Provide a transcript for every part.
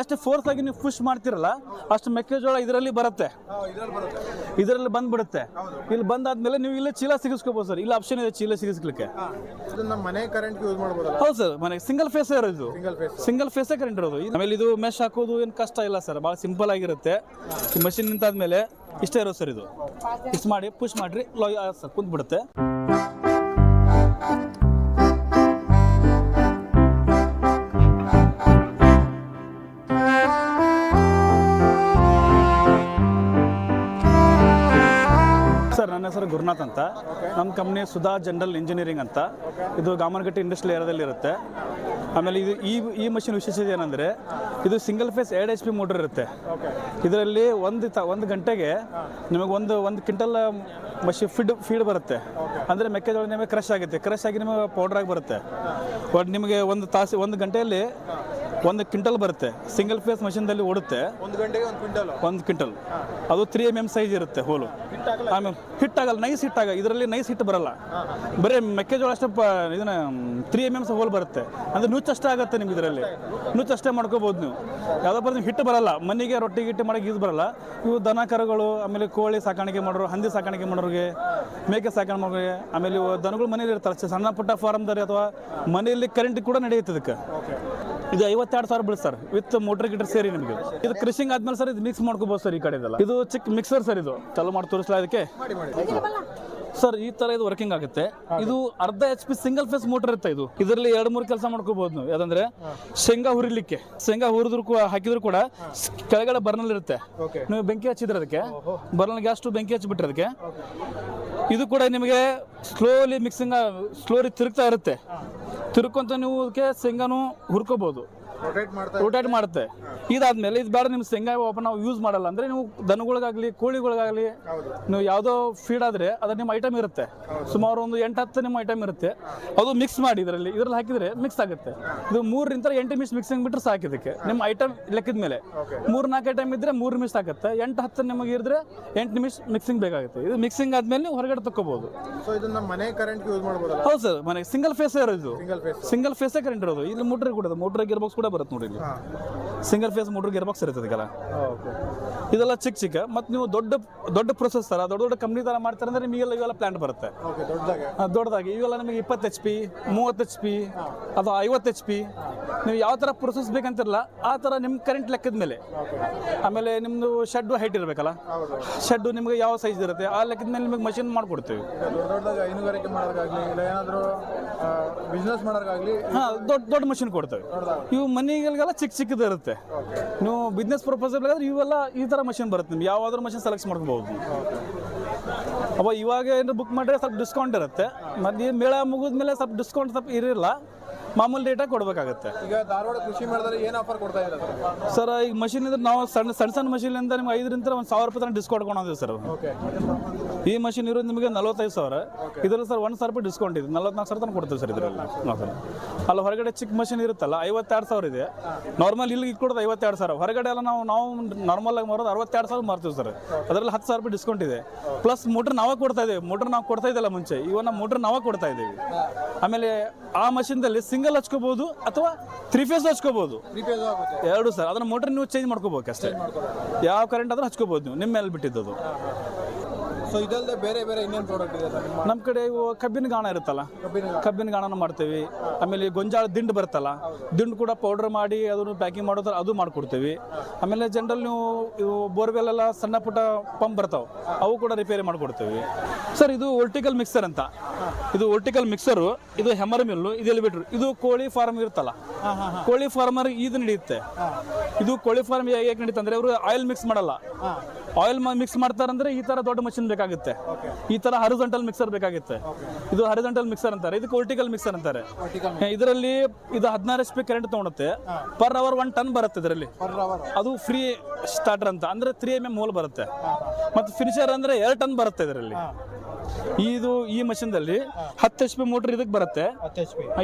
ಎಷ್ಟು ಫೋರ್ಸ್ ಆಗಿ ನೀವು ಪುಷ್ ಮಾಡ್ತಿರಲ್ಲ ಅಷ್ಟು ಮೆಕ್ಕೆಜೋಳ ಇದರಲ್ಲಿ ಬರುತ್ತೆ. ಇದ್ರಲ್ಲಿ ಬರುತ್ತೆ ಇದರಲ್ಲಿ ಬಂದ್ಬಿಡುತ್ತೆ. ಇಲ್ಲಿ ಬಂದಾದ್ಮೇಲೆ ನೀವು ಇಲ್ಲೇ ಚೀಲ ಸಿಗಿಸ್ಕೋಬಹುದು ಸರ್. ಇಲ್ಲಿ ಆಪ್ಷನ್ ಇದೆ ಚೀಲ ಸಿಗಿಸ್ಲಿಕ್ಕೆ. ಮನೆ ಕರೆಂಟ್ ಯೂಸ್ ಮಾಡ್ಬೋದಲ್ಲ? ಹೌದು ಸರ್ ಮನೆ ಸಿಂಗಲ್ ಫೇಸ್ ಇರೋದು ಸಿಂಗಲ್ ಫೇಸ್ ಕರೆಂಟ್ ಇರೋದು. ಆಮೇಲೆ ಇದು ಮೆಶ್ ಹಾಕೋದು ಏನು ಕಷ್ಟ ಇಲ್ಲ ಸರ್. ಭಾಳ ಸಿಂಪಲ್ ಆಗಿರುತ್ತೆ. ಈ ಮಷಿನ್ ನಿಂತಾದ್ಮೇಲೆ ಇಷ್ಟೇ ಇರೋದು ಸರ್ ಇದು. ಇಷ್ಟು ಮಾಡಿ ಪುಷ್ ಮಾಡ್ರಿ ಲೋ ಸರ್ ಕುಂತ್ಬಿಡುತ್ತೆ. ಹೆಸರು ಗುರುನಾಥ್ ಅಂತ. ನಮ್ಮ ಕಂಪ್ನಿ ಸುಧಾ ಜನರಲ್ ಇಂಜಿನಿಯರಿಂಗ್ ಅಂತ. ಇದು ಗಾಮನಗಟ್ಟಿ ಇಂಡಸ್ಟ್ರಿಯಲ್ ಏರಿಯಾದಲ್ಲಿ ಇರುತ್ತೆ. ಆಮೇಲೆ ಇದು ಈ ಈ ಮಷಿನ್ ವಿಶೇಷತೆ ಏನಂದರೆ, ಇದು ಸಿಂಗಲ್ ಫೇಸ್ ಎರಡು ಎಚ್ ಪಿ ಮೋಟರ್ ಇರುತ್ತೆ. ಇದರಲ್ಲಿ ಒಂದು ತ, ಒಂದು ಗಂಟೆಗೆ ನಿಮಗೆ ಒಂದು ಒಂದು ಕ್ವಿಂಟಲ್ ಮಷಿ ಫೀಡ್ ಫೀಡ್ ಬರುತ್ತೆ. ಅಂದರೆ ಮೆಕ್ಕೆಜೋಳ ನಿಮಗೆ ಕ್ರಶ್ ಆಗುತ್ತೆ. ಕ್ರಶ್ ಆಗಿ ನಿಮಗೆ ಪೌಡ್ರಾಗಿ ಬರುತ್ತೆ. ಬಟ್ ನಿಮಗೆ ಒಂದು ತಾಸು, ಒಂದು ಗಂಟೆಯಲ್ಲಿ ಒಂದು ಕ್ವಿಂಟಲ್ ಬರುತ್ತೆ. ಸಿಂಗಲ್ ಫೇಸ್ ಮಷಿನ್ದಲ್ಲಿ ಓಡುತ್ತೆ. ಒಂದು ಗಂಟೆಗೆ ಒಂದು ಕ್ವಿಂಟಲ್? ಒಂದು ಕ್ವಿಂಟಲ್. ಅದು ತ್ರೀ ಎಂ ಎಂ ಸೈಜ್ ಇರುತ್ತೆ ಹೋಲು. ಆಮೇಲೆ ಹಿಟ್ ಆಗಲ್ಲ ನೈಸ್ ಹಿಟ್ ಆಗ ಇದರಲ್ಲಿ ನೈಸ್ ಹಿಟ್ ಬರಲ್ಲ. ಬರೀ ಮೆಕ್ಕೆಜೋಳ ಅಷ್ಟೇ ಇದನ್ನ ತ್ರೀ ಎಂ ಎಮ್ಸ್ ಹೋಲ್ ಬರುತ್ತೆ. ಅಂದ್ರೆ ನುಚ್ಚು ಅಷ್ಟೇ ಆಗುತ್ತೆ ನಿಮ್ಗೆ ಇದರಲ್ಲಿ. ನುಚ್ಚು ಅಷ್ಟೇ ಮಾಡ್ಕೋಬೋದು ನೀವು. ಯಾವುದೋ ಬರ್ದು ಹಿಟ್ಟು ಬರಲ್ಲ. ಮನೆಗೆ ರೊಟ್ಟಿ ಗಿಟ್ಟಿ ಮಾಡಕ್ಕೆ ಇದು ಬರಲ್ಲ. ಇವು ದನ ಕರುಗಳು ಆಮೇಲೆ ಕೋಳಿ ಸಾಕಾಣಿಕೆ ಮಾಡೋರು ಹಂದಿ ಸಾಕಾಣಿಕೆ ಮಾಡೋರಿಗೆ ಮೇಕೆ ಸಾಕಾಣಿಕೆ ಮಾಡೋರಿಗೆ ಆಮೇಲೆ ಇವು ದನಗಳು ಮನೇಲಿ ಇರ್ತಾರೆ ಸಣ್ಣ ಪುಟ್ಟ ಫಾರ್ಮ್ದಾರಿ ಅಥವಾ ಮನೆಯಲ್ಲಿ ಕರೆಂಟ್ ಕೂಡ ನಡೆಯುತ್ತೆ ಇದಕ್ಕೆ. ಇದು ಐವತ್ತೆರಡು ಸಾವಿರ ಬೀಳುತ್ತೆ ಸರ್ ವಿತ್ ಮೋಟರ್ ಗಿಟರ್ ಸೇರಿ ನಿಮಗೆ. ಇದು ಕ್ರಿಶಿಂಗ್ ಆದ್ಮೇಲೆ ಸರ್ ಇದು ಮಿಕ್ಸ್ ಮಾಡ್ಕೋಬಹುದು ಸರ್ ಈ ಕಡೆ ಇದೆಲ್ಲ ಇದು ಚಿಕ್ಕ ಮಿಕ್ಸರ್ ಸರ್ ಇದು. ಚಾಲು ಮಾಡಿ ತೋರಿಸ್ಲಾ ಮಾಡಿ ಸರ್ ಈ ತರ ಇದು ವರ್ಕಿಂಗ್ ಆಗುತ್ತೆ. ಇದು ಅರ್ಧ H P single phase motor ಇರುತ್ತೆ ಇದು. ಇದರಲ್ಲಿ ಎರಡು ಮೂರು ಕೆಲಸ ಮಾಡ್ಕೋಬಹುದು ನೀವು. ಯಾಕಂದ್ರೆ ಶೇಂಗಾ ಹುರಿಲಿಕ್ಕೆ ಶೇಂಗಾ ಹುರಿದ್ರು ಹಾಕಿದ್ರು ಕೂಡ ಕೆಳಗಡೆ ಬರ್ನಲ್ ಇರುತ್ತೆ. ನೀವು ಬೆಂಕಿ ಹಚ್ಚಿದ್ರೆ ಅದಕ್ಕೆ ಬರ್ನಲ್ ಗ್ಯಾಸ್ ಟು ಬೆಂಕಿ ಹಚ್ಚಿಬಿಟ್ರೆ ಅದಕ್ಕೆ ಇದು ಕೂಡ ನಿಮಗೆ ಸ್ಲೋಲಿ ಮಿಕ್ಸಿಂಗ್ ಸ್ಲೋಲಿ ತಿರುಗ್ತಾ ಇರುತ್ತೆ. ತಿರ್ಕೊಂತ ನೀವು ಅದಕ್ಕೆ ಶೇಂಗಾನು ಹುರ್ಕೋಬಹುದು ರೊಟೇಟ್ ಮಾಡ್ತಾ ರೊಟೇಟ್ ಮಾಡುತ್ತೆ. ಇದಾದ್ಮೇಲೆ ಇದು ಬೇಡ ನಿಮ್ಮ ಶೇಂಗಾ ಓಪನ್ ನಾವು ಯೂಸ್ ಮಾಡಲ್ಲ. ಅಂದ್ರೆ ನೀವು ದನಗಳಿಗಾಗ್ಲಿ ಕೋಳಿಗಳಿಗಾಗ್ಲಿ ನೀವು ಯಾವುದೋ ಫೀಡ್ ಆದ್ರೆ ಅದ್ರ ನಿಮ್ಮ ಐಟಮ್ ಇರುತ್ತೆ. ಸುಮಾರು ಒಂದು ಎಂಟು ಹತ್ತು ನಿಮ್ಮ ಐಟಮ್ ಇರುತ್ತೆ. ಅದು ಮಿಕ್ಸ್ ಮಾಡಿ ಇದರಲ್ಲಿ. ಇದರಲ್ಲಿ ಹಾಕಿದ್ರೆ ಮಿಕ್ಸ್ ಆಗುತ್ತೆ. ಇದು ಮೂರರಿಂದ ಎಂಟು ನಿಮಿಷ ಮಿಕ್ಸಿಂಗ್ ಬಿಟ್ಟರೆ ಸಾಕು ಇದಕ್ಕೆ. ನಿಮ್ಮ ಐಟಮ್ ಲೆಕ್ಕದ ಮೇಲೆ. ಮೂರು ನಾಲ್ಕು ಐಟಮ್ ಇದ್ರೆ ಮೂರು ನಿಮಿಷ ಆಗುತ್ತೆ. ಎಂಟು ಹತ್ತು ನಿಮಗೆ ಇದ್ರೆ ಎಂಟು ನಿಮಿಷ ಮಿಕ್ಸಿಂಗ್ ಬೇಕಾಗುತ್ತೆ. ಇದು ಮಿಕ್ಸಿಂಗ್ ಆದ್ಮೇಲೆ ನೀವು ಹೊರಗಡೆ ತಕ್ಕೋಬಹುದು ಹೌದು ಸರ್ ಮನೆ ಸಿಂಗಲ್ ಫೇಸ್ ಇರೋದು. ಸಿಂಗಲ್ ಫೇಸ್ ಸಿಂಗಲ್ ಫೇಸೇ ಕರೆಂಟ್ ಇರೋದು. ಇಲ್ಲಿ ಮೋಟರ್ ಕೂಡ ಮೋಟರ್ ಗೇರ್ ಬಾಕ್ಸ್ ಕೂಡ ಬರುತ್ತೆ ನೋಡಿ ಇಲ್ಲಿ. Single phase motor gear box ಇರುತ್ತೆ ಅದಕ್ಕೆಲ್ಲ ಇದೆಲ್ಲ ಚಿಕ್ಕ ಚಿಕ್ಕ ಮತ್ತು ನೀವು ದೊಡ್ಡ ದೊಡ್ಡ ಪ್ರೊಸೆಸ್ ಥರ ದೊಡ್ಡ ದೊಡ್ಡ ಕಂಪ್ನಿ ಥರ ಮಾಡ್ತಾರೆ ಅಂದರೆ ನಿಮಗೆಲ್ಲ ಇವೆಲ್ಲ ಪ್ಲಾಂಟ್ ಬರುತ್ತೆ. ದೊಡ್ಡದಾಗೆ. ಇವೆಲ್ಲ ನಿಮಗೆ ಇಪ್ಪತ್ತು ಎಚ್ ಪಿ ಮೂವತ್ತು ಎಚ್ ಪಿ ಅಥವಾ ಐವತ್ತು ಎಚ್ ಪಿ ನೀವು ಯಾವ ಥರ ಪ್ರೊಸೆಸ್ ಬೇಕಂತಿರಲ್ಲ ಆ ಥರ ನಿಮ್ಮ ಕರೆಂಟ್ ಲೆಕ್ಕದ ಮೇಲೆ. ಆಮೇಲೆ ನಿಮ್ಮದು ಶೆಡ್ಡು ಹೈಟ್ ಇರಬೇಕಲ್ಲ? ಶೆಡ್ಡು ನಿಮಗೆ ಯಾವ ಸೈಜ್ ಇರುತ್ತೆ ಆ ಲೆಕ್ಕದ ಮೇಲೆ ನಿಮಗೆ ಮಷಿನ್ ಮಾಡಿಕೊಡ್ತೀವಿ. ಹಾಂ ದೊಡ್ಡ ದೊಡ್ಡ ಮಷಿನ್ ಕೊಡ್ತೇವೆ. ಇವು ಮನೆಗಳಿಗೆಲ್ಲ ಚಿಕ್ಕ ಚಿಕ್ಕದಿರುತ್ತೆ. ನೀವು ಬಿಸ್ನೆಸ್ ಪರ್ಪಸ್ ಬೇಕಾದ್ರೆ ಇವೆಲ್ಲ ಈ ಥರ ಮಷಿನ್ ಬರುತ್ತೆ ನಿಮ್ಗೆ. ಯಾವ್ದಾದ್ರು ಮಷಿನ್ ಸೆಲೆಕ್ಟ್ ಮಾಡ್ಕೋಬಹುದು ಅವ ಇವಾಗ ಏನು ಬುಕ್ ಮಾಡಿದ್ರೆ ಸ್ವಲ್ಪ ಡಿಸ್ಕೌಂಟ್ ಇರುತ್ತೆ. ಮತ್ತೆ ಈ ಮೇಳ ಮುಗಿದ್ಮೇಲೆ ಸ್ವಲ್ಪ ಡಿಸ್ಕೌಂಟ್ ಸ್ವಲ್ಪ ಇರಲಿಲ್ಲ ಮಾಮೂಲಿ ರೇಟಾಗಿ ಕೊಡಬೇಕಾಗುತ್ತೆ. ಈಗ ಧಾರವಾಡ ಕೃಷಿ ಮೇಳದಲ್ಲಿ ಏನು ಆಫರ್ ಕೊಡ್ತಾ ಇದ್ದಾರೆ ಸರ್? ಈಗ ಮಷಿನ್ ಇದ್ರೆ ನಾವು ಸಣ್ಣ ಸಣ್ಣ ಸಣ್ಣ ಇಂದ ನಿಮ್ಗೆ ಐದರಿಂದ ಒಂದು ಸಾವಿರ ರೂಪಾಯಿ ತನಕ ಡಿಸ್ಕೌಂಟ್ ಕೊಡೋದಿದೆ ಸರ್. ಓಕೆ ಈ ಮಷಿನ್ ಇರೋದು ನಿಮಗೆ ನಲವತ್ತೈದು ಸಾವಿರ. ಇದರಲ್ಲಿ ಸರ್ ಒಂದು ಸಾವಿರ ರೂಪಾಯಿ ಡಿಸ್ಕೌಂಟ್ ಇದೆ. ನಲವತ್ನಾಲ್ಕು ಸಾವಿರ ತನಕ ಕೊಡ್ತೀವಿ ಸರ್ ಇದರಲ್ಲಿ. ನಾವು ಸರ್ ಅಲ್ಲ ಹೊರಗಡೆ ಚಿಕ್ಕ ಮಷಿನ್ ಇರುತ್ತಲ್ಲ ಐವತ್ತೆರಡು ಸಾವಿರ ಇದೆ. ನಾರ್ಮಲ್ ಇಲ್ಲಿ ಕೊಡೋದು ಐವತ್ತೆರಡು ಸಾವಿರ. ಹೊರಗಡೆ ಎಲ್ಲ ನಾವು ನಾವು ನಾರ್ಮಲ್ ಆಗಿ ಮಾರೋದು ಅರವತ್ತೆರಡು ಸಾವಿರ ಮಾರ್ತೀವಿ ಸರ್ ಅದರಲ್ಲಿ ಹತ್ತು ಸಾವಿರ ರೂಪಾಯಿ ಡಿಸ್ಕೌಂಟ್ ಇದೆ. ಪ್ಲಸ್ ಮೋಟ್ರ್ ನಾವೇ ಕೊಡ್ತಾ ಇದ್ದೀವಿ. ಮೋಟ್ರ್ ನಾವು ಕೊಡ್ತಾ ಇದ್ದಲ್ಲ ಮುಂಚೆ. ಇವನ್ನ ಮೋಟ್ರ್ ನಾವೇ ಕೊಡ್ತಾ ಇದ್ದೀವಿ. ಆಮೇಲೆ ಆ ಮಷಿನ್ದಲ್ಲಿ ಸಿಂಗಲ್ ಹಚ್ಕೋಬಹುದು ಅಥವಾ ತ್ರೀ ಫೇಸ್ ಹಚ್ಕೋಬಹುದು? ಎರಡು ಸರ್ ಅದನ್ನ ಮೋಟ್ರ್ ನೀವು ಚೇಂಜ್ ಮಾಡ್ಕೋಬೇಕು. ಅಷ್ಟೇ ಯಾವ ಕರೆಂಟ್ ಆದ್ರೂ ಹಚ್ಕೋಬಹುದು ನೀವು. ನಿಮ್ಮ ಮೇಲೆ ಬಿಟ್ಟಿದ್ದು ಅದು ಸೊ ಇದಲ್ಲದೆ ಬೇರೆ ಬೇರೆ ಇನ್ನೇನು ಪ್ರಾಡಕ್ಟ್ ಇದೆ ಸರ್ ನಿಮ್ಮ ನಮ್ಮ ಕಡೆ ಇವು ಕಬ್ಬಿನ ಗಾಣ ಇರುತ್ತಲ್ಲ? ಕಬ್ಬಿನ ಕಬ್ಬಿನ ಗಾಣನ ಮಾಡ್ತೀವಿ. ಆಮೇಲೆ ಈ ಗೊಂಜಾಳ ದಿಂಡು ಬರುತ್ತಲ್ಲ ದಿಂಡು ಕೂಡ ಪೌಡರ್ ಮಾಡಿ ಅದನ್ನು ಪ್ಯಾಕಿಂಗ್ ಮಾಡೋದ್ರ ಅದು ಮಾಡ್ಕೊಡ್ತೀವಿ. ಆಮೇಲೆ ಜನರಲ್ ನೀವು ಇವು ಬೋರ್ವೆಲ್ ಎಲ್ಲ ಸಣ್ಣ ಪುಟ್ಟ ಪಂಪ್ ಬರ್ತಾವೆ ಅವು ಕೂಡ ರಿಪೇರಿ ಮಾಡ್ಕೊಡ್ತೀವಿ. ಸರ್ ಇದು ವರ್ಟಿಕಲ್ ಮಿಕ್ಸರ್ ಅಂತ. ಇದು ವರ್ಟಿಕಲ್ ಮಿಕ್ಸರು ಇದು ಹೆಮರ್ ಮಿಲ್ಲು ಇದು ಬಿಟ್ರು ಇದು ಕೋಳಿ ಫಾರ್ಮ್ ಇರುತ್ತಲ್ಲ ಕೋಳಿ ಫಾರ್ಮರ್ ಇದು ನಡೆಯುತ್ತೆ. ಇದು ಕೋಳಿ ಫಾರ್ಮ್ ಹೇಗೆ ನಡೀತಂದ್ರೆ ಅವರು ಆಯಿಲ್ ಮಿಕ್ಸ್ ಮಾಡಲ್ಲ. ಆಯಿಲ್ ಮಿಕ್ಸ್ ಮಾಡ್ತಾರಂದ್ರೆ ಈ ತರ ದೊಡ್ಡ ಮಷಿನ್ ಬೇಕಾಗುತ್ತೆ. ಈ ತರ ಹರಿಜಂಟಲ್ ಮಿಕ್ಸರ್ ಬೇಕಾಗುತ್ತೆ. ಇದು ಹರಿಜಂಟಲ್ ಮಿಕ್ಸರ್ ಅಂತಾರೆ. ಇದು ವರ್ಟಿಕಲ್ ಮಿಕ್ಸರ್ ಅಂತಾರೆ. ಇದರಲ್ಲಿ ಇದು ಹದಿನಾರು ಎಚ್ ಪಿ ಕರೆಂಟ್ ತಗೊಳುತ್ತೆ. ಪರ್ ಅವರ್ ಒನ್ ಟನ್ ಬರುತ್ತೆ ಇದರಲ್ಲಿ. ಅದು ಫ್ರೀ ಸ್ಟಾರ್ಟರ್ ಅಂತ. ಅಂದ್ರೆ ತ್ರೀ ಎಂ ಎಂ ಹೋಲ್ ಬರುತ್ತೆ. ಮತ್ತೆ ಫಿನಿಶರ್ ಅಂದ್ರೆ ಎರಡು ಟನ್ ಬರುತ್ತೆ ಇದರಲ್ಲಿ. ಇದು ಈ ಮಷಿನ್ದಲ್ಲಿ ಹತ್ತು ಎಚ್ ಪಿ ಮೋಟರ್ ಇದಕ್ಕೆ ಬರುತ್ತೆ.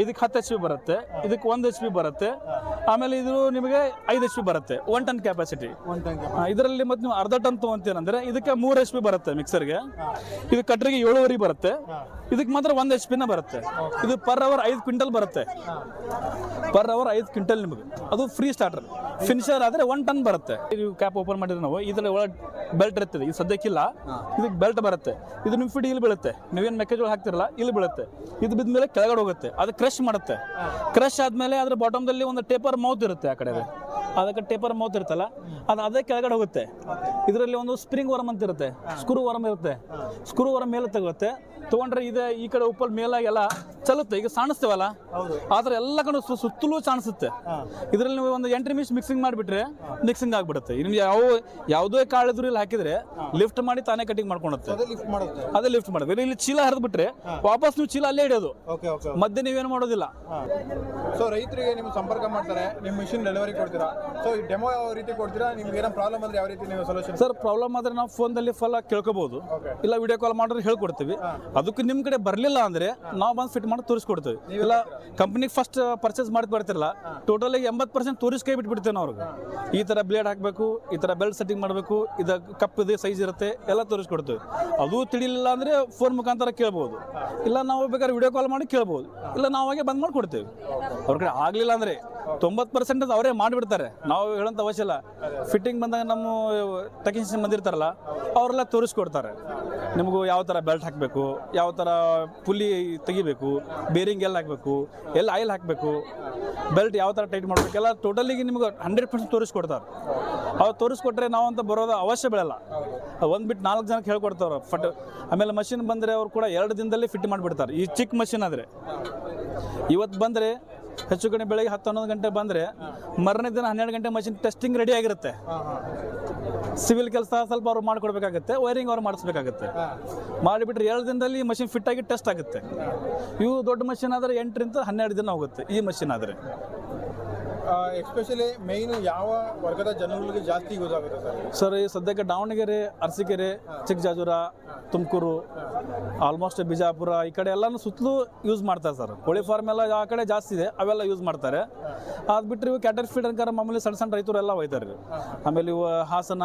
ಇದಕ್ಕೆ ಹತ್ತು ಎಚ್ ಪಿ ಬರುತ್ತೆ. ಇದಕ್ಕೆ ಒಂದು ಎಚ್ ಪಿ ಬರುತ್ತೆ. ಆಮೇಲೆ ಇದು ನಿಮಗೆ ಐದು ಎಚ್ ಪಿ ಬರುತ್ತೆ. ಒನ್ ಟನ್ ಕೆಪಾಸಿಟಿ ಇದರಲ್ಲಿ ಮತ್ತೆ ನೀವು ಅರ್ಧ ಟನ್ ತೊಗೊಂತೀರಂದ್ರೆ ಇದಕ್ಕೆ ಮೂರು ಎಚ್ ಪಿ ಬರುತ್ತೆ ಮಿಕ್ಸರ್ಗೆ ಇದು ಕಟ್ರಿಗೆ ಏಳುವರೆ ಬರುತ್ತೆ. ಇದಕ್ಕೆ ಮಾತ್ರ ಒಂದ್ ಎಚ್ ಪಿನ ಬರುತ್ತೆ. ಇದು ಪರ್ ಅವರ್ ಐದು ಕ್ವಿಂಟಲ್ ಬರುತ್ತೆ. ಪರ್ ಅವರ್ ಐದು ಕ್ವಿಂಟಲ್ ನಿಮಗೆ. ಅದು ಫ್ರೀ ಸ್ಟಾರ್ಟರ್ ಫಿನಿಶರ್ ಆದರೆ ಒನ್ ಟನ್ ಬರುತ್ತೆ. ನೀವು ಕ್ಯಾಪ್ ಓಪನ್ ಮಾಡಿದ್ರೆ ನಾವು ಇದರಲ್ಲಿ ಒಳಗೆ ಬೆಲ್ಟ್ ಇರ್ತದೆ. ಇದು ಸದ್ಯಕ್ಕಿಲ್ಲ ಇದಕ್ಕೆ ಬೆಲ್ಟ್ ಬರುತ್ತೆ. ಇದು ನಿಮ್ಮ ಫಿಟ್ ಇಲ್ಲಿ ಬೀಳುತ್ತೆ. ನೀವೇನು ಮೆಕ್ಕೆಜೋಳ ಹಾಕ್ತಿರಲ್ಲ ಇಲ್ಲಿ ಬೀಳುತ್ತೆ. ಇದು ಬಿದ್ದ ಮೇಲೆ ಕೆಳಗಡೆ ಹೋಗುತ್ತೆ. ಅದು ಕ್ರಶ್ ಮಾಡುತ್ತೆ. ಕ್ರಶ್ ಆದಮೇಲೆ ಅದ್ರ ಬಾಟಮ್ದಲ್ಲಿ ಒಂದು ಟೇಪರ್ ಮೌತ್ ಇರುತ್ತೆ ಆ ಕಡೆ ಅದಕ್ಕೆ ಟೇಪರ್ ಮೌತ್ ಇರುತ್ತಲ್ಲ ಅದು ಅದೇ ಕೆಳಗಡೆ ಹೋಗುತ್ತೆ. ಇದರಲ್ಲಿ ಒಂದು ಸ್ಪ್ರಿಂಗ್ ವರ್ಮ್ ಅಂತ ಇರುತ್ತೆ ಸ್ಕ್ರೂ ವರ್ಮ್ ಇರುತ್ತೆ. ಸ್ಕ್ರೂ ವರ್ಮ್ ಮೇಲೆ ತಗುತ್ತೆ ತೊಗೊಂಡ್ರೆ ಇದೆ ಈ ಕಡೆ ಉಪ್ಪಲ್ ಮೇಲಾಗೆಲ್ಲ ಚಲುತ್ತೆ. ಈಗ ಸಾಣಿಸ್ತೇವಲ್ಲ? ಆದ್ರೆ ಎಲ್ಲ ಕಡೆ ಸುತ್ತಲೂ ಸಾಣಿಸುತ್ತೆ. ಇದರಲ್ಲಿ ನೀವು ಒಂದು ಎಂಟ್ರಿ ನಿಮಿಷ ಮಿಕ್ಸಿಂಗ್ ಮಾಡಿಬಿಟ್ರೆ ಮಿಕ್ಸಿಂಗ್ ಆಗ್ಬಿಡುತ್ತೆ. ನಿಮ್ಗೆ ಯಾವ ಯಾವುದೇ ಕಾಳಿದ್ರು ಇಲ್ಲಿ ಹಾಕಿದ್ರೆ ಲಿಫ್ಟ್ ಮಾಡಿ ತಾನೇ ಕಟಿಂಗ್ ಮಾಡ್ಕೊಳುತ್ತೆ. ಅದೇ ಲಿಫ್ಟ್ ಮಾಡುತ್ತೆ. ಅದೇ ಲಿಫ್ಟ್ ಮಾಡೋದು ಇಲ್ಲಿ ಚೀಲ ಹರಿದ್ಬಿಟ್ರೆ ವಾಪಸ್ ನೀವು ಚೀಲ ಅಲ್ಲೇ ಇಡೋದು. ಮಧ್ಯೆ ನೀವೇನು ಮಾಡೋದಿಲ್ಲ. ಸೊ ರೈತರಿಗೆ ನೀವು ಸಂಪರ್ಕ ಮಾಡ್ತಾರೆ ನಿಮ್ಮ ಮಿಷಿನ್ ಡೆಲಿವರಿ ಕೊಡ್ತೀರಾ? ಸೊ ಈ ಡೆಮೋ ಯಾವ ರೀತಿ ಕೊಡ್ತೀರಾ? ನಿಮ್ಗೆ ಏನೋ ಪ್ರಾಬ್ಲಮ್ ಅಂದ್ರೆ ಯಾವ ರೀತಿ ನೀವು ಸೊಲ್ಯೂಷನ್ ಸರ್ ಪ್ರಾಬ್ಲಮ್ ಆದ್ರೆ ನಾವು ಫೋನ್ ದಲ್ಲಿ ಫಲ ಕೇಳ್ಕೋಬಹುದು ಇಲ್ಲ ವಿಡಿಯೋ ಕಾಲ್ ಮಾಡಿದ್ರೆ ಹೇಳ್ಕೊಡ್ತೀವಿ. ಅದಕ್ಕೆ ನಿಮ್ಮ ಕಡೆ ಬರಲಿಲ್ಲ ಅಂದ್ರೆ ನಾವು ಬಂದು ಫಿಟ್ ಮಾಡಿ ತೋರಿಸ್ಕೊಡ್ತೀವಿ. ಇಲ್ಲ ಕಂಪ್ನಿಗೆ ಫಸ್ಟ್ ಪರ್ಚೇಸ್ ಮಾಡಿ ಬರ್ತಿರಲ್ಲ ಟೋಟಲ್ ಎಂಬತ್ತು ಪರ್ಸೆಂಟ್ ತೋರಿಸ್ ಕೈ ಬಿಟ್ಬಿಡ್ತೇವೆ ನಾವು ಅವ್ರಿಗೆ. ಈ ಥರ ಬ್ಲೇಡ್ ಹಾಕಬೇಕು ಈ ಥರ ಬೆಲ್ಟ್ ಸೆಟ್ಟಿಂಗ್ ಮಾಡಬೇಕು ಇದು ಕಪ್ ಇದೆ ಸೈಜ್ ಇರುತ್ತೆ ಎಲ್ಲ ತೋರಿಸ್ಕೊಡ್ತೀವಿ. ಅದು ತಿಳಿಲಿಲ್ಲ ಅಂದ್ರೆ ಫೋನ್ ಮುಖಾಂತರ ಕೇಳ್ಬೋದು. ಇಲ್ಲ ನಾವು ಬೇಕಾದ್ರೆ ವಿಡಿಯೋ ಕಾಲ್ ಮಾಡಿ ಕೇಳ್ಬೋದು. ಇಲ್ಲ ನಾವಾಗೆ ಬಂದ್ ಮಾಡಿ ಕೊಡ್ತೇವೆ ಅವ್ರ ಕಡೆ ಆಗಲಿಲ್ಲ ಅಂದ್ರೆ ತೊಂಬತ್ತು ಪರ್ಸೆಂಟ್ ಅವರೇ ಮಾಡಿಬಿಡ್ತಾರೆ. ನಾವು ಹೇಳೋಂಥ ಅವಶ್ಯ ಇಲ್ಲ. ಫಿಟ್ಟಿಂಗ್ ಬಂದಾಗ ನಮ್ಮ ಟೆಕ್ನಿಷಿಯನ್ ಬಂದಿರ್ತಾರಲ್ಲ, ಅವರೆಲ್ಲ ತೋರಿಸ್ಕೊಡ್ತಾರೆ. ನಿಮಗೂ ಯಾವ ಥರ ಬೆಲ್ಟ್ ಹಾಕಬೇಕು, ಯಾವ ಥರ ಪುಲಿ ತೆಗಿಬೇಕು ಬೇರಿಂಗ್ ಎಲ್ಲ ಹಾಕಬೇಕು, ಎಲ್ಲ ಆಯಿಲ್ ಹಾಕಬೇಕು ಬೆಲ್ಟ್ ಯಾವ ಥರ ಟೈಟ್ ಮಾಡಬೇಕು, ಎಲ್ಲ ಟೋಟಲಿಗೆ ನಿಮ್ಗೆ ಹಂಡ್ರೆಡ್ ಪರ್ಸೆಂಟ್ ತೋರಿಸ್ಕೊಡ್ತಾರೆ. ಅವ್ರು ತೋರಿಸ್ಕೊಟ್ರೆ ನಾವು ಅಂತ ಬರೋದು ಅವಶ್ಯ ಬೀಳಲ್ಲ. ಒಂದು ಬಿಟ್ಟು ನಾಲ್ಕು ಜನಕ್ಕೆ ಹೇಳ್ಕೊಡ್ತಾವ್ರು. ಫಟ್ ಆಮೇಲೆ ಮಷಿನ್ ಬಂದರೆ ಅವ್ರು ಕೂಡ ಎರಡು ದಿನದಲ್ಲಿ ಫಿಟ್ ಮಾಡಿಬಿಡ್ತಾರೆ. ಈ ಚಿಕ್ಕ ಮಷಿನ್ ಆದರೆ. ಇವತ್ತು ಬಂದರೆ ಹೆಚ್ಚು ಕಡಿಮೆ ಬೆಳಗ್ಗೆ ಹತ್ತು ಹನ್ನೊಂದು ಗಂಟೆ ಬಂದರೆ ಮರನೇ ದಿನ ಹನ್ನೆರಡು ಗಂಟೆ ಮಷಿನ್ ಟೆಸ್ಟಿಂಗ್ ರೆಡಿ ಆಗಿರುತ್ತೆ. ಸಿವಿಲ್ ಕೆಲಸ ಸ್ವಲ್ಪ ಅವ್ರು ಮಾಡ್ಕೊಡ್ಬೇಕಾಗತ್ತೆ ವೈರಿಂಗ್ ಅವ್ರು ಮಾಡಿಸ್ಬೇಕಾಗುತ್ತೆ. ಮಾಡಿಬಿಟ್ರೆ ಎರಡು ದಿನದಲ್ಲಿ ಮಷಿನ್ ಫಿಟ್ ಆಗಿ ಟೆಸ್ಟ್ ಆಗುತ್ತೆ. ಇವು ದೊಡ್ಡ ಮಷಿನ್ ಆದರೆ ಎಂಟರಿಂದ ಹನ್ನೆರಡು ದಿನ ಹೋಗುತ್ತೆ ಈ ಮಷಿನ್ ಆದರೆ. ಎಸ್ಪೆಷಲಿ ಮೇನ್ ಯಾವ ವರ್ಗದ ಜನಗಳಿಗೆ ಜಾಸ್ತಿ ಯೂಸ್ ಆಗುತ್ತೆ ಸರ್? ಸರ್ ಈ ಸದ್ಯಕ್ಕೆ ದಾವಣಗೆರೆ ಅರಸೀಕೆರೆ ಚಿಕ್ಕಜಾಜುರ ತುಮಕೂರು ಆಲ್ಮೋಸ್ಟ್ ಬಿಜಾಪುರ ಈ ಕಡೆ ಎಲ್ಲಾನು ಸುತ್ತಲೂ ಯೂಸ್ ಮಾಡ್ತಾರೆ ಸರ್ ಕೋಳಿ ಫಾರ್ಮ್ ಎಲ್ಲ ಆ ಕಡೆ ಜಾಸ್ತಿ ಇದೆ ಅವೆಲ್ಲ ಯೂಸ್ ಮಾಡ್ತಾರೆ. ಅದು ಬಿಟ್ಟರೆ ಇವು ಕ್ಯಾಟರ್ ಫೀಡ್ ಅಂಕಾರ ಮಾಮೂಲಿ ಸಣ್ಣ ಸಣ್ಣ ರೈತರು ಎಲ್ಲ ಒಯ್ತಾರೆ. ರೀ ಆಮೇಲೆ ಇವು ಹಾಸನ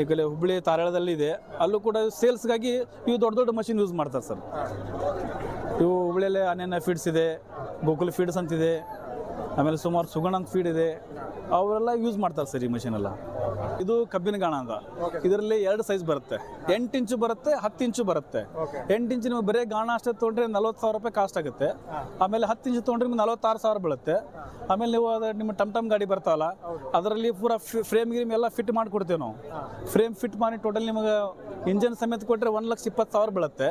ಈ ಕಡೆ ಹುಬ್ಬಳ್ಳಿ ತಾರಾಳದಲ್ಲಿ ಇದೆ. ಅಲ್ಲೂ ಕೂಡ ಸೇಲ್ಸ್ಗಾಗಿ ಇವು ದೊಡ್ಡ ದೊಡ್ಡ ಮಷಿನ್ ಯೂಸ್ ಮಾಡ್ತಾರೆ ಸರ್ ಇವು ಹುಬ್ಳಿಯಲ್ಲಿ ಅನೇನ ಫೀಡ್ಸ್ ಇದೆ ಗೋಕುಲ್ ಫೀಡ್ಸ್ ಅಂತಿದೆ. ಆಮೇಲೆ ಸುಮಾರು ಸುಗಣ ಅಂತ ಫೀಡ್ ಇದೆ. ಅವರೆಲ್ಲ ಯೂಸ್ ಮಾಡ್ತಾರೆ ಸರ್ ಈ ಮಷಿನ್ ಎಲ್ಲ. ಇದು ಕಬ್ಬಿನ ಗಾಣ ಅಂತ ಇದರಲ್ಲಿ ಎರಡು ಸೈಜ್ ಬರುತ್ತೆ. ಎಂಟು ಇಂಚು ಬರುತ್ತೆ ಹತ್ತು ಇಂಚು ಬರುತ್ತೆ. ಎಂಟು ಇಂಚು ನೀವು ಬರೀ ಗಾಣ ಅಷ್ಟೇ ತೊಗೊಂಡ್ರೆ ನಲ್ವತ್ತು ಸಾವಿರ ರೂಪಾಯಿ ಕಾಸ್ಟ್ ಆಗುತ್ತೆ. ಆಮೇಲೆ ಹತ್ತು ಇಂಚು ತೊಗೊಂಡ್ರೆ ನಿಮ್ಗೆ ನಲ್ವತ್ತಾರು ಸಾವಿರ ಬೀಳುತ್ತೆ. ಆಮೇಲೆ ನೀವು ಅದು ನಿಮ್ಮ ಟಮ್ ಟಮ್ ಗಾಡಿ ಬರ್ತಾವಲ್ಲ ಅದರಲ್ಲಿ ಪೂರ ಫ್ರೇಮ್ ಗಿಮ್ ಎಲ್ಲ ಫಿಟ್ ಮಾಡಿ ಕೊಡ್ತೇವೆ ನಾವು. ಫ್ರೇಮ್ ಫಿಟ್ ಮಾಡಿ ಟೋಟಲ್ ನಿಮಗೆ ಇಂಜನ್ ಸಮೇತ ಕೊಟ್ಟರೆ ಒಂದು ಲಕ್ಷ ಇಪ್ಪತ್ತು ಸಾವಿರ ಬೀಳುತ್ತೆ.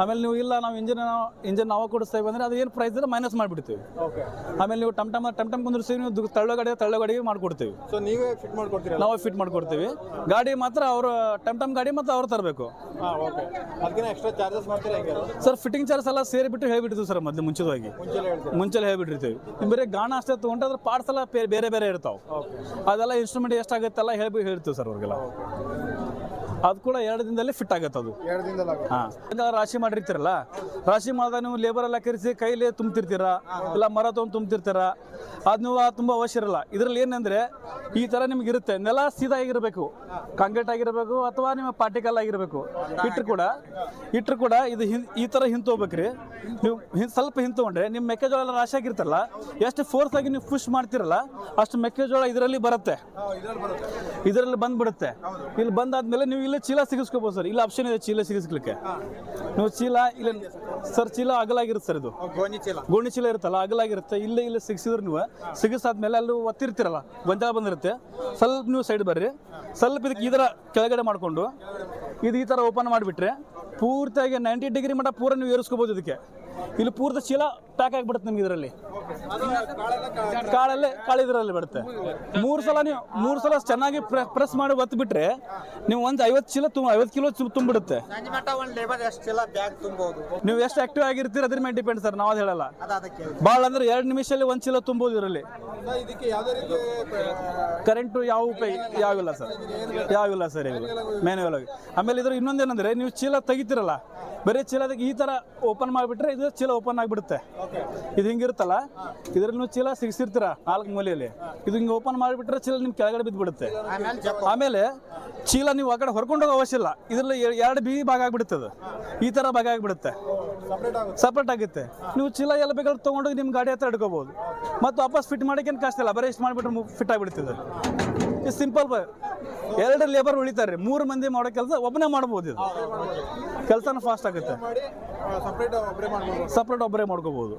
ಆಮೇಲೆ ನೀವು ಇಲ್ಲ ನಾವು ಇಂಜಿನ್ ಇಂಜಿನ್ ನಾವು ಕೊಡಿಸ್ತೇವೆ ಅಂದರೆ ಅದು ಏನು ಪ್ರೈಸ್ ಇದ್ರೆ ಮೈನಸ್ ಮಾಡಿಬಿಡ್ತೀವಿ. ಓಕೆ ಆಮೇಲೆ ನೀವು ಟಮ್ ಟಮ್ ಟಮ್ ಟಮ್ ಕುಂದಿರ್ಸಿ ನೀವು ತಳ್ಳಗಡೆ ತಳ್ಳೋ ಗಾಡಿ ತಳ್ಳೋ ಗಾಡಿಗೆ ಮಾಡ್ಕೊಡ್ತೀವಿ. ಸೊ ನೀವೇ ಫಿಟ್ ಮಾಡ್ಕೊಡ್ತೀರಲ್ಲ ನಾವು ಫಿಟ್ ಮಾಡ್ಕೊಡ್ತೀವಿ. ಗಾಡಿ ಮಾತ್ರ ಅವರು ಟಮ್ ಟಮ್ ಗಾಡಿ ಮತ್ತು ಅವ್ರು ತರಬೇಕು. Extra charges sir fitting charge ಎಲ್ಲ ಸೇರಿಬಿಟ್ಟು ಹೇಳ್ಬಿಟ್ಟಿದ್ವಿ ಸರ್ ಮೊದಲು ಮುಂಚಿತವಾಗಿ. ಮುಂಚೆಲ್ಲ ಹೇಳ್ಬಿಟ್ಟಿರ್ತೀವಿ. ಬರೀ ಗಾಣ ಅಷ್ಟೇ ತೊಗೊಂಡ್ರೆ ಅದ್ರ ಪಾರ್ಟ್ಸ್ ಎಲ್ಲ ಬೇರೆ ಬೇರೆ ಇರ್ತಾವೆ. ಅದೆಲ್ಲ ಇನ್ಸ್ಟ್ರೂಮೆಂಟ್ ಎಷ್ಟಾಗುತ್ತೆ ಎಲ್ಲ ಹೇಳ್bi ಹೇಳ್ತೀವಿ ಸರ್ ಅವ್ರಿಗೆಲ್ಲ. ಅದು ಕೂಡ ಎರಡು ದಿನದಲ್ಲಿ ಫಿಟ್ ಆಗುತ್ತೆ ಅದು. ಎರಡು ದಿನದಲ್ಲಿ ಹಾಂ. ಈಗ ರಾಶಿ ಮಾಡಿರ್ತೀರಲ್ಲ ರಾಶಿ ಮಾಡಿದಾಗ ನೀವು ಲೇಬರ್ ಎಲ್ಲ ಕರೆಸಿ ಕೈಲಿ ತುಂಬ್ತಿರ್ತೀರ ಇಲ್ಲ ಮರ ತೊಗೊಂಡು ತುಂಬ್ತಿರ್ತೀರ ಅದು ನೀವು ತುಂಬ ಅವಶ್ಯ ಇರಲ್ಲ. ಇದರಲ್ಲಿ ಏನಂದ್ರೆ ಈ ತರ ನಿಮ್ಗೆ ಇರುತ್ತೆ. ನೆಲ ಸೀದಾ ಆಗಿರಬೇಕು. ಕಾಂಕ್ರೀಟ್ ಆಗಿರಬೇಕು ಅಥವಾ ನಿಮ್ಮ ಪಾರ್ಟಿಕಲ್ ಆಗಿರಬೇಕು. ಇಟ್ರು ಕೂಡ ಇಟ್ರು ಕೂಡ ಇದು ಹಿಂ ಈ ಹಿಂತ ಹಿಂತೋಗ್ಬೇಕ್ರಿ ನೀವು ಹಿಂ ಸ್ವಲ್ಪ ಹಿಂತಗೊಂಡ್ರೆ ನಿಮ್ಮ ಮೆಕ್ಕೆಜೋಳ ಎಲ್ಲ ರಾಶಿ ಆಗಿರ್ತಲ್ಲ ಎಷ್ಟು ಫೋರ್ಸ್ ಆಗಿ ನೀವು ಪುಷ್ ಮಾಡ್ತಿರಲ್ಲ ಅಷ್ಟು ಮೆಕ್ಕೆಜೋಳ ಇದರಲ್ಲಿ ಬರುತ್ತೆ. ಇದರಲ್ಲಿ ಬರುತ್ತೆ. ಇದರಲ್ಲಿ ಬಂದ್ಬಿಡುತ್ತೆ. ಇಲ್ಲಿ ಬಂದಾದ್ಮೇಲೆ ನೀವು ಇಲ್ಲೇ ಚೀಲ ಸಿಗಿಸ್ಕೋಬೋದು ಸರ್. ಇಲ್ಲ ಆಪ್ಷನ್ ಇದೆ ಚೀಲ ಸಿಗಿಸ್ಲಿಕ್ಕೆ. ನೀವು ಚೀಲ ಇಲ್ಲ ಸರ್ ಚೀಲ ಅಗಲಾಗಿರುತ್ತೆ ಸರ್ ಇದು. ಗೋಣಿ ಚೀಲ. ಇರುತ್ತಲ್ಲ ಅಗಲಾಗಿರುತ್ತೆ. ಇಲ್ಲ ಇಲ್ಲ ಸಿಗಿಸಿದ್ರು ನೀವು ಸಿಗಿಸಾದ್ಮೇಲೆ ಅಲ್ಲಿ ಒತ್ತಿರ್ತೀರಲ್ಲ ಗೊಂಜಾಳ ಬಂದಿರುತ್ತೆ. ಸ್ವಲ್ಪ ನೀವು ಸೈಡ್ ಬರ್ರಿ. ಸ್ವಲ್ಪ ಇದಕ್ಕೆ ಈ ಥರ ಕೆಳಗಡೆ ಮಾಡಿಕೊಂಡು ಇದು ಈ ಥರ ಓಪನ್ ಮಾಡಿಬಿಟ್ರೆ ಪೂರ್ತಿಯಾಗಿ ನೈಂಟಿ ಡಿಗ್ರಿ ಮಟ್ಟ ಪೂರ ನೀವು ಏರಿಸ್ಕೋಬೋದು ಇದಕ್ಕೆ. ಇಲ್ಲಿ ಪೂರ್ತಿ ಚೀಲ ಪ್ಯಾಕ್ ಆಗಿಬಿಡುತ್ತೆ ನಿಮ್ಗೆ ಇದರಲ್ಲಿ? ಕಾಳೆಲ್ಲ ಕಾ- ಕಾಳಲ್ಲೇ ಕಾಳು ಇದರಲ್ಲಿ ಬರುತ್ತೆ. ಮೂರು ಸಲ ನೀವು ಮೂರು ಸಲ ಚೆನ್ನಾಗಿ ಪ್ರೆಸ್ ಮಾಡಿ ಒತ್ತು ಬಿಟ್ರೆ ನೀವು ಒಂದು ಐವತ್ತು ಚೀಲ ತುಂಬ ಐವತ್ತು ಕಿಲೋ ತುಂಬಿಡುತ್ತೆ. ನೀವು ಎಷ್ಟು ಆಕ್ಟಿವ್ ಆಗಿರ್ತೀರ ಅದ್ರ ಮೇಲೆ ಡಿಪೆಂಡ್ ಸರ್ ನಾವು ಅದು ಹೇಳಲ್ಲ ಭಾಳ ಅಂದ್ರೆ ಎರಡು ನಿಮಿಷದಲ್ಲಿ ಒಂದು ಚೀಲ ತುಂಬೋದು ಇದರಲ್ಲಿ. ಕರೆಂಟು ಯಾವ ಉಪಯೋಗ ಯಾವಿಲ್ಲ ಸರ್ ಯಾವಿಲ್ಲ ಸರ್ ಇವಾಗ ಮ್ಯಾನ್ಯುವಲ್ ಆಗಿ. ಆಮೇಲೆ ಇದ್ರ ಇನ್ನೊಂದೇನಂದ್ರೆ ನೀವು ಚೀಲ ತೆಗಿತೀರಲ್ಲ ಬರೀ ಚೀಲದಾಗ ಈ ಥರ ಓಪನ್ ಮಾಡಿಬಿಟ್ರೆ ಇದು ಚೀಲ ಓಪನ್ ಆಗಿಬಿಡುತ್ತೆ. ಇದು ಹಿಂಗಿರುತ್ತಲ್ಲ? ಇದ್ರಲ್ಲಿ ನೀವು ಚೀಲ ಸಿಗಿಸಿರ್ತೀರ ನಾಲ್ಕು ಮೂಲೆಯಲ್ಲಿ? ಇದು ಹಿಂಗೆ ಓಪನ್ ಮಾಡಿಬಿಟ್ರೆ ಚೀಲ ನಿಮ್ಗೆ ಕೆಳಗಡೆ ಬಿದ್ದುಬಿಡುತ್ತೆ. ಆಮೇಲೆ ಚೀಲ ನೀವು ಆ ಕಡೆ ಹೊರ್ಕೊಂಡು ಅವಶ್ಯ ಇಲ್ಲ. ಇದರಲ್ಲಿ ಎರಡು ಬಿ ಭಾಗ ಆಗಿಬಿಡುತ್ತೆ ಅದು ಈ ಥರ ಭಾಗ ಆಗಿಬಿಡುತ್ತೆ. ಸಪ್ರೇಟ್ ಆಗುತ್ತೆ. ನೀವು ಚೀಲ ಎಲ್ಲ ಬೇಕಾದ್ರೆ ತೊಗೊಂಡೋಗಿ ನಿಮ್ಮ ಗಾಡಿ ಹತ್ರ ಇಟ್ಕೋಬೋದು. ಮತ್ತು ವಾಪಸ್ ಫಿಟ್ ಮಾಡೋಕ್ಕೇನು ಇಲ್ಲ ಬರೀ ಇಷ್ಟು ಮಾಡಿಬಿಟ್ರೆ ಫಿಟ್ ಆಗಿಬಿಡ್ತದೆ. ಸಿಂಪಲ್ ಎರಡು ಲೇಬರ್ ಉಳಿತಾರೆ ಮೂರು ಮಂದಿ ಮಾಡೋ ಕೆಲಸ ಒಬ್ಬನೇ ಮಾಡ್ಬೋದು ಇದು. ಕೆಲಸನ ಫಾಸ್ಟ್ ಆಗುತ್ತೆ. ಸಪ್ರೇಟ್ ಒಬ್ಬರೇ ಮಾಡ್ಕೋಬಹುದು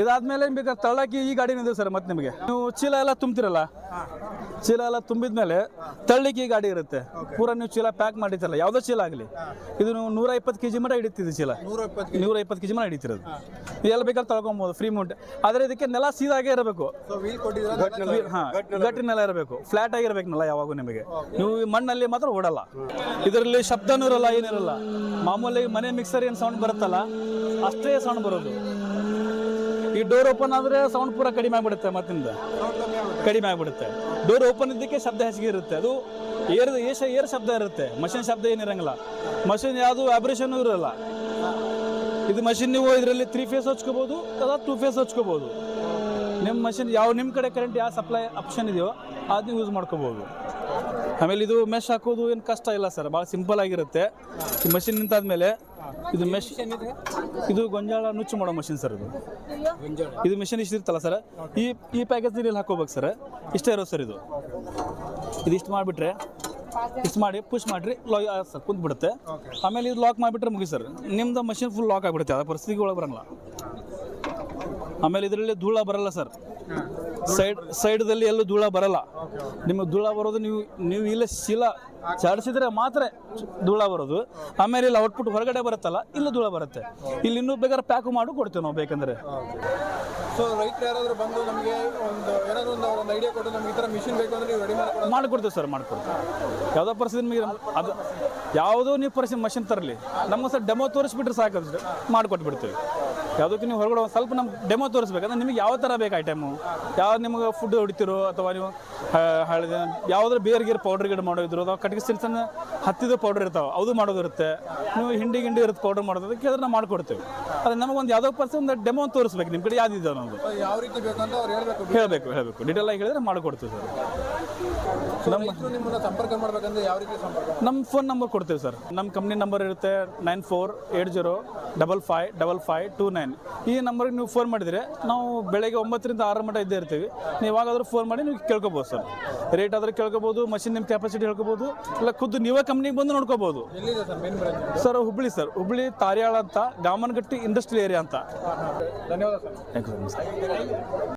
ಇದಾದ್ಮೇಲೆ ಬೇಕಾದ್ರೆ ತಳ್ಳಕ್ಕೆ ಈ ಗಾಡಿ ಇದೆ ಸರ್ ಮತ್ತೆ ನಿಮಗೆ. ನೀವು ಚೀಲ ಎಲ್ಲ ತುಂಬ್ತಿರಲ್ಲ? ಚೀಲ ಎಲ್ಲ ತುಂಬಿದ್ಮೇಲೆ ತಳ್ಳಿಕ್ಕೆ ಈ ಗಾಡಿ ಇರುತ್ತೆ. ಪೂರ ನೀವು ಚೀಲ ಪ್ಯಾಕ್ ಮಾಡಿರ್ತಿರಲ್ಲ ಯಾವುದೋ ಚೀಲ ಆಗಲಿ. ಇದು ನೀವು ನೂರ ಇಪ್ಪತ್ತು ಕೆ ಜಿ ಮಟ್ಟ ಹಿಡಿತಿದ್ದು ಚೀಲ. ನೂರ ಇಪ್ಪತ್ತು ಕೆ ಜಿ ಮಟ್ಟ ಹಿಡಿತಿರೋದು ಎಲ್ಲ ಬೇಕಾದ್ರೆ ತಳ್ಕೊಬೋದು ಫ್ರೀ ಮೌಂಟ್ ಆದರೆ ಇದಕ್ಕೆ ನೆಲ ಸೀದಾಗೆ ಇರಬೇಕು. ಹಾಂ ಗಟ್ಟಿ ನೆಲ ಇರಬೇಕು. ಫ್ಲಾಟ್ ಆಗಿರ್ಬೇಕು ನೆಲ ಯಾವಾಗೂ ನಿಮಗೆ. ನೀವು ಈ ಮಣ್ಣಲ್ಲಿ ಮಾತ್ರ ಓಡಲ್ಲ. ಇದರಲ್ಲಿ ಶಬ್ದನೂ ಇರಲ್ಲ ಏನಿರಲ್ಲ. ಮಾಮೂಲಿ ಮನೆ ಮಿಕ್ಸರ್ ಏನು ಸೌಂಡ್ ಬರುತ್ತಲ್ಲ ಅಷ್ಟೇ ಸೌಂಡ್ ಬರೋದು. ಈ ಡೋರ್ ಓಪನ್ ಆದರೆ ಸೌಂಡ್ ಪೂರ ಕಡಿಮೆ ಆಗಿಬಿಡುತ್ತೆ ಮತ್ತಿಂದ. ಕಡಿಮೆ ಆಗಿಬಿಡುತ್ತೆ. ಡೋರ್ ಓಪನ್ ಇದ್ದಕ್ಕೆ ಶಬ್ದ ಹೆಚ್ಚಿಗೆ ಇರುತ್ತೆ. ಅದು ಏರ್, ಏಷ, ಏರ್ ಶಬ್ದ ಇರುತ್ತೆ. ಮಷಿನ್ ಶಬ್ದ ಏನಿರಂಗಿಲ್ಲ. ಮಷಿನ್ ಯಾವುದು ವ್ಯಾಬ್ರೇಷನ್ ಇರಲ್ಲ. ಇದು ಮಷಿನ್ ನೀವು ಇದರಲ್ಲಿ ತ್ರೀ ಫೇಸ್ ಹಚ್ಕೋಬೋದು, ಅಥವಾ ಟೂ ಫೇಸ್ ಹಚ್ಕೋಬೋದು. ನಿಮ್ಮ ಮಷಿನ್ ಯಾವ ನಿಮ್ಮ ಕಡೆ ಕರೆಂಟ್ ಯಾವ ಸಪ್ಲೈ ಆಪ್ಷನ್ ಇದೆಯೋ ಅದನ್ನ ಯೂಸ್ ಮಾಡ್ಕೋಬೋದು. ಆಮೇಲೆ ಇದು ಮೆಶ್ ಹಾಕೋದು ಏನು ಕಷ್ಟ ಇಲ್ಲ ಸರ್ ಭಾಳ ಸಿಂಪಲ್ ಆಗಿರುತ್ತೆ. ಈ ಮಷಿನ್ ನಿಂತಾದ್ಮೇಲೆ ಇದು ಮೆಷಿನ್ ಇದು ಗೊಂಜಾಳ ನುಚ್ಚು ಮಾಡೋ ಮಷಿನ್ ಸರ್ ಇದು. ಇದು ಮಿಷನ್ ಇಷ್ಟು ಇರ್ತಲ್ಲ ಸರ್? ಈ ಈ ಪ್ಯಾಕೇಜ್ ನೀರಲ್ಲಿ ಹಾಕೋಬೇಕು ಸರ್? ಇಷ್ಟೇ ಇರೋದು ಸರ್ ಇದು. ಇದಿಷ್ಟು ಮಾಡಿಬಿಟ್ರೆ, ಇಷ್ಟು ಮಾಡಿ ಪುಷ್ ಮಾಡಿರಿ ಲಾ ಸರ್ ಕುಂತ್ಬಿಡುತ್ತೆ ಆಮೇಲೆ ಇದು ಲಾಕ್ ಮಾಡಿಬಿಟ್ರೆ ಮುಗಿ ಸರ್. ನಿಮ್ದು ಮಷಿನ್ ಫುಲ್ ಲಾಕ್ ಆಗಿಬಿಡುತ್ತೆ ಅದ ಪರಿಸ್ಥಿತಿಗೆ ಒಳಗೆ ಬರಲ್ಲ ಆಮೇಲೆ ಇದರಲ್ಲಿ ಧೂಳ ಬರಲ್ಲ ಸರ್. ಸೈಡ್ ಸೈಡ್ದಲ್ಲಿ ಎಲ್ಲೂ ಧೂಳ ಬರಲ್ಲ. ನಿಮಗೆ ಧೂಳ ಬರೋದು ನೀವು ನೀವು ಇಲ್ಲ ಶೀಲ ಚಾಡಿಸಿದ್ರೆ ಮಾತ್ರ ಧೂಳ ಬರೋದು. ಆಮೇಲೆ ಇಲ್ಲಿ ಔಟ್ಪುಟ್ ಹೊರಗಡೆ ಬರುತ್ತಲ್ಲ ಇಲ್ಲ ಧೂಳ ಬರುತ್ತೆ. ಇಲ್ಲಿ ಇನ್ನೂ ಬೇಕಾದ್ರೆ ಪ್ಯಾಕು ಮಾಡು ಕೊಡ್ತೇವೆ ನಾವು ಬೇಕಂದ್ರೆ. ಸೊ ರೈತರು ಯಾರಾದ್ರೂ ಬಂದು ನಮಗೆ ಒಂದು ಏನಾದ್ರು ಒಂದು ಒಂದು ಐಡಿಯಾ ಕೊಟ್ಟು ನಮ್ಗೆ ಈ ಥರ ಮಿಷಿನ್ ಬೇಕು ಅಂದ್ರೆ ನೀವು ರೆಡಿ ಮಾಡ್ಕೊಡೋದು ಮಾಡಿಕೊಡ್ತೀವಿ ಸರ್ ಮಾಡ್ಕೊಡ್ತೇವೆ. ಯಾವುದೋ ಪರಿಸ್ಥಿತಿ ನಿಮಗೆ ಅದು ಯಾವುದೋ ನೀವು ಪರಿಸ್ಥಿತಿ ಮಷಿನ್ ತರಲಿ. ನಮ್ಮ ಸರ್ ಡೆಮೋ ತೋರಿಸ್ಬಿಟ್ರೆ ಸಾಕು ಮಾಡಿಕೊಟ್ಬಿಡ್ತೀವಿ. ಯಾವುದಕ್ಕೆ ನೀವು ಹೊರಗಡೆ ಒಂದು ಸ್ವಲ್ಪ ನಮ್ಮ ಡೆಮೋ ತೋರಿಸ್ಬೇಕಂದ್ರೆ ನಿಮಗೆ ಯಾವ ಥರ ಬೇಕು ಐಟಮು ಯಾವ್ದು ನಿಮಗೆ ಫುಡ್ ಹೊಡಿತೀರೋ ಅಥವಾ ನೀವು ಹಳದಿ ಯಾವುದ್ರ ಬೇರ್ ಗೀರ್ ಪೌಡರ್ ಗಿಡ ಮಾಡೋದಿದ್ರು ಅಥವಾ ಕಟ್ಟಿಗೆ ಸಣ್ಣ ಹತ್ತಿದ ಪೌಡರ್ ಇರ್ತಾವೆ ಅದು ಮಾಡೋದಿರುತ್ತೆ. ನೀವು ಹಿಂಡಿ ಗಿಂಡಿ ಇರುತ್ತೆ ಪೌಡರ್ ಮಾಡೋದು ಕೇಳಿದ್ರೆ ನಾವು ಮಾಡ್ಕೊಡ್ತೀವಿ ಅದು ನಮಗೆ ಒಂದು ಯಾವುದೋ ಪರ್ಸನ್ ಒಂದು ಡೆಮೋ ತೋರಿಸ್ಬೇಕು ನಿಮ್ಮ ಕಡೆ ಯಾವ್ದಿದೆ ಅನ್ನೋದು. ಯಾವ ರೀತಿ ಬೇಕಂತ ಅವ್ರು ಹೇಳಬೇಕು. ಹೇಳಬೇಕು ಹೇಳಬೇಕು. ಡೀಟೇಲ್ ಆಗಿ ಹೇಳಿದ್ರೆ ಮಾಡಿಕೊಡ್ತೀವಿ ಸರ್. ನಮ್ಮ ನಿಮ್ಮನ್ನ ಸಂಪರ್ಕ ಮಾಡಬೇಕಂದ್ರೆ ಯಾವ ರೀತಿ ಸಂಪರ್ಕ? ನಮ್ಮ ಫೋನ್ ನಂಬರ್ ಕೊಡ್ತೀವಿ ಸರ್. ನಮ್ಮ ಕಂಪ್ನಿ ನಂಬರ್ ಇರುತ್ತೆ nine four eight zero double five double five two nine ಈ ನಂಬರ್ಗೆ ನೀವು ಫೋನ್ ಮಾಡಿದರೆ ನಾವು ಬೆಳಗ್ಗೆ ಒಂಬತ್ತರಿಂದ ಆರು ಮಟ್ಟ ಇದ್ದೇ ಇರ್ತೀವಿ. ನೀವು ಯಾವಾಗಾದರೂ ಫೋನ್ ಮಾಡಿ ನೀವು ಕೇಳ್ಕೊಬೋದು ಸರ್ ರೇಟ್ ಆದರೆ ಕೇಳ್ಕೊಬೋದು ಮಷಿನ್ ನಿಮ್ಮ ಕೆಪಾಸಿಟಿ ಹೇಳ್ಕೊಬೋದು ಇಲ್ಲ ಖುದ್ದು ನೀವೇ ಕಂಪ್ನಿಗೆ ಬಂದು ನೋಡ್ಕೋಬೋದು. ಎಲ್ಲಿದೆ sir main branch sir Hubli sir Hubli Tarihal ಅಂತ ಗಾಮನಗಟ್ಟಿ ಇಂಡಸ್ಟ್ರಿಯಲ್ ಏರಿಯಾ ಅಂತ. ಧನ್ಯವಾದ ಸರ್ ಥ್ಯಾಂಕ್ ಯು ಸರ್